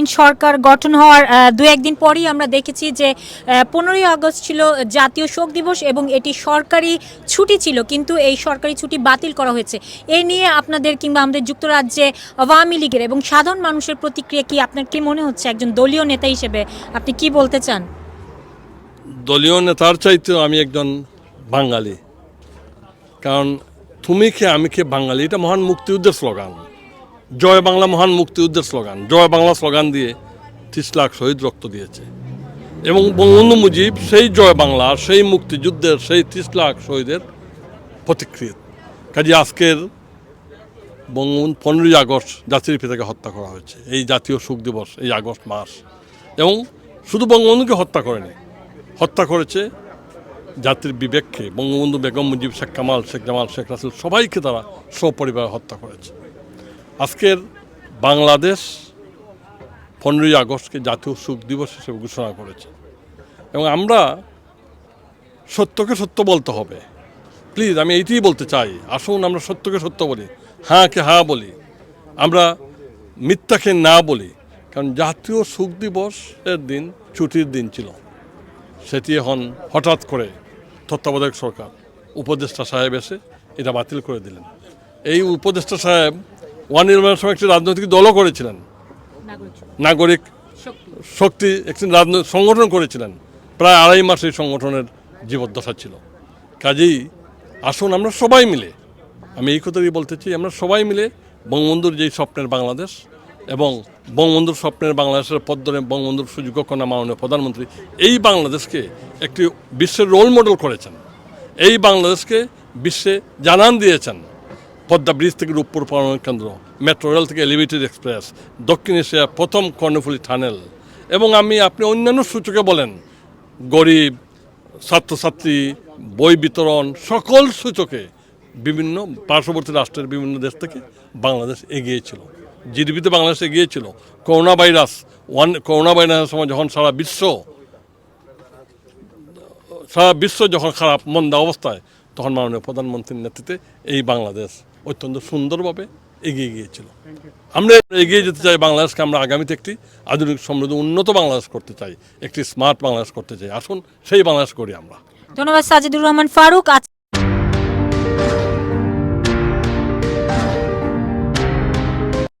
অন্তর্বর্তীকালীন সরকার গঠন হওয়ার দু একদিন পরেই আমরা দেখেছি যে পনেরোই আগস্ট ছিল জাতীয় শোক দিবস এবং এটি সরকারি ছুটি ছিল, কিন্তু এই সরকারি ছুটি বাতিল করা হয়েছে। এ নিয়ে আপনাদের কিংবা আমাদের যুক্তরাজ্যে আওয়ামী লীগের এবং সাধারণ মানুষের প্রতিক্রিয়া কি, আপনার কি মনে হচ্ছে? একজন দলীয় নেতা হিসেবে আপনি কি বলতে চান? দলীয় নেতার চাইতেও আমি একজন বাঙালি। কারণ তুমি কে, আমি কে বাঙালি? এটা মহান মুক্তিযুদ্ধের স্লোগান। জয় বাংলা মহান মুক্তিযুদ্ধের স্লোগান, জয় বাংলা স্লোগান দিয়ে ত্রিশ লাখ শহীদ রক্ত দিয়েছে। এবং বঙ্গবন্ধু মুজিব সেই জয় বাংলা, সেই মুক্তিযুদ্ধের, সেই ত্রিশ লাখ শহীদের প্রতিক্রিয়া কাজে আজকের বঙ্গবন্ধু পনেরোই আগস্ট জাতির পিতাকে হত্যা করা হয়েছে। এই জাতীয় শোক দিবস, এই আগস্ট মাস। এবং শুধু বঙ্গবন্ধুকে হত্যা করেনি, হত্যা করেছে জাতির বিবেককে। বঙ্গবন্ধু বেগম মুজিব, শেখ কামাল, শেখ জামাল, শেখ রাসুল সবাইকে তারা সপরিবারে হত্যা করেছে। আজকের বাংলাদেশ পনেরোই আগস্টকে জাতীয় শোক দিবস হিসেবে ঘোষণা করেছে। এবং আমরা সত্যকে সত্য বলতে হবে। প্লিজ, আমি এইটাই বলতে চাই। আসুন, আমরা সত্যকে সত্য বলি। হাঁকে হাঁ বলি। আমরা মিথ্যাকে না বলি। কারণ জাতীয় শোক দিবসের দিন, ছুটির দিন ছিল। সেটি এখন হঠাৎ করে তত্ত্বাবধায়ক সরকার, উপদেষ্টা সাহেব এসে এটা বাতিল করে দিলেন। এই উপদেষ্টা সাহেব ওয়ান নির্মাণের সময় একটি রাজনৈতিক দলও করেছিলেন। নাগরিক শক্তি। একটি রাজনৈতিক সংগঠন করেছিলেন। প্রায় আড়াই মাস এই সংগঠনের জীবদ্দশা ছিল। কাজেই আসুন আমরা সবাই মিলে আমি এই কথাই বলতে চাই আমরা সবাই মিলে বঙ্গবন্ধুর যেই স্বপ্নের বাংলাদেশ এবং বঙ্গবন্ধুর স্বপ্নের বাংলাদেশের ধরে বঙ্গবন্ধুর সুযোগ্য কন্যা মাননীয় প্রধানমন্ত্রী এই বাংলাদেশকে একটি বিশ্বের রোল মডেল করেছেন। এই বাংলাদেশকে বিশ্বে জানান দিয়েছেন। পদ্মা ব্রিজ থেকে রূপপুর পরমাণু কেন্দ্র, মেট্রো রেল থেকে এলিভেটেড এক্সপ্রেস দক্ষিণ এশিয়ার প্রথম কর্ণফুলি টানেল এবং আমি, আপনি অন্যান্য সূচকে বলেন, গরিব, ছাত্রছাত্রী, বই বিতরণ, সকল সূচকে বিভিন্ন পার্শ্ববর্তী রাষ্ট্রের বিভিন্ন দেশ থেকে বাংলাদেশ এগিয়েছিল জিডিপিতে বাংলাদেশ এগিয়েছিল করোনা ভাইরাস ওয়ান করোনা ভাইরাসের সময় যখন সারা বিশ্ব সারা বিশ্ব যখন খারাপ, মন্দা অবস্থায়, তখন মাননীয় প্রধানমন্ত্রীর নেতৃত্বে এই বাংলাদেশ অত্যন্ত সুন্দরভাবে এগিয়ে গিয়েছিল। আমরা এগিয়ে যেতে চাই বাংলাদেশকে, আমরা আগামীতে একটি আধুনিক সমৃদ্ধ উন্নত বাংলাদেশ করতে চাই, একটি স্মার্ট বাংলাদেশ করতে চাই। আসুন, সেই বাংলাদেশ করি আমরা। ধন্যবাদ, সাজিদুর রহমান ফারুক।